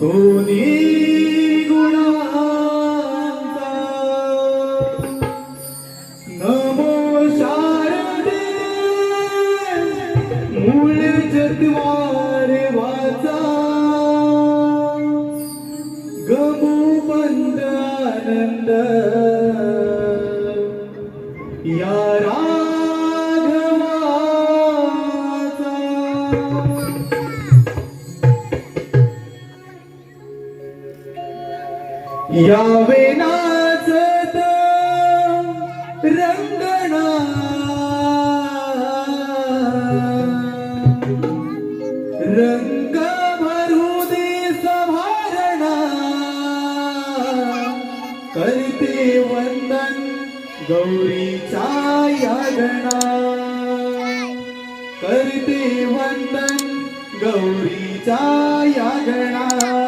दोन्ही गुणांचा. नमो शारदे. मूळ जगवार वाचा. गमू बंद आनंद या यावे नाचत रंगणा. रंग भरू दे सभारणा. करते वंदन गौरीचा यागणा. करते वंदन गौरीचा यागणा.